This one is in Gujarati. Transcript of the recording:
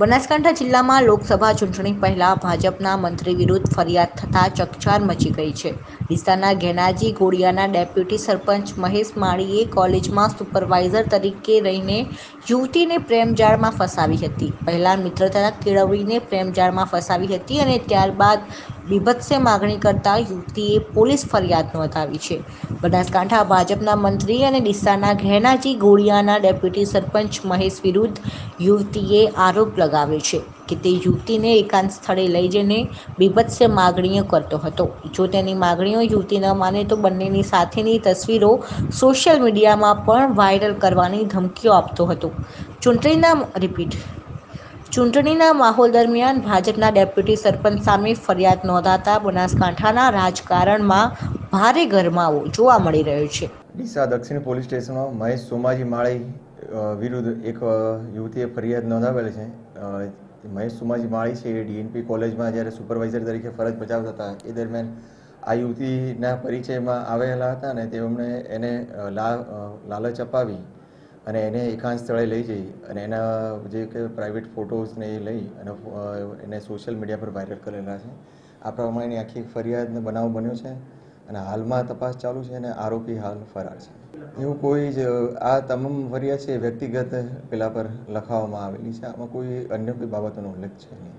બનાસકાંઠા જિલ્લામાં લોકસભા ચૂંટણી પહેલાં ભાજપના મંત્રી વિરુદ્ધ ફરિયાદ થતાં ચકચાર મચી ગઈ છે. ડીસાના ઘેનાજી ઘોડિયાના ડેપ્યુટી સરપંચ મહેશ માળીએ કોલેજમાં સુપરવાઇઝર તરીકે રહીને યુવતીને પ્રેમજાળમાં ફસાવી હતી. પહેલાં મિત્રતા કેળવીને પ્રેમજાળમાં ફસાવી હતી અને ત્યારબાદ બીભત્સે માગણી કરતા યુવતીએ પોલીસ ફરિયાદ નોંધાવી છે. બનાસકાંઠા ભાજપના મંત્રી અને ડીસાના ઘેનાજી ગોળિયાના ડેપ્યુટી સરપંચ મહેશ વિરુદ્ધ યુવતીએ આરોપ લગાવ્યો છે કે તે યુવતીને એકાંત સ્થળે લઈ જઈને બીભત્સે માગણીઓ કરતો હતો. જો તેની માગણીઓ યુવતી ન માને તો બંનેની સાથેની તસવીરો સોશિયલ મીડિયામાં પણ વાયરલ કરવાની ધમકીઓ આપતો હતો. ચૂંટણીના રિપીટ ચૂંટણીના માહોલ દરમિયાન ભાજપના ડેપ્યુટી સરપંચ સામે ફરિયાદ નોંધાતા બનાસકાંઠાના રાજકારણમાં ભારે ગરમાવો જોવા મળી રહ્યો છે. ડીસા દક્ષિણ પોલીસ સ્ટેશનમાં મહેશ સોમાજી માળી વિરુદ્ધ એક યુવતીએ ફરિયાદ નોંધાવેલી છે. મહેશ સોમાજી માળી છે એ ડીએનપી કોલેજમાં જ્યારે સુપરવાઇઝર તરીકે ફરજ બજાવતા હતા. એ દરમિયાન આ યુવતીના પરિચયમાં આવેલા હતા ને તેમણે એને લાલચ અપાવી અને એને એકાંત સ્થળે લઈ જઈ અને એના જે કે પ્રાઇવેટ ફોટોઝને એ લઈ અને એને સોશિયલ મીડિયા પર વાયરલ કરેલા છે. આ પ્રમાણેની આખી ફરિયાદનો બનાવ બન્યો છે અને હાલમાં તપાસ ચાલુ છે અને આરોપી હાલ ફરાર છે. એવું કોઈ જ, આ તમામ ફરિયાદ છે વ્યક્તિગત પેલા પર લખાવવામાં આવેલી છે. આમાં કોઈ અન્ય કોઈ બાબતોનો ઉલ્લેખ છે નહીં.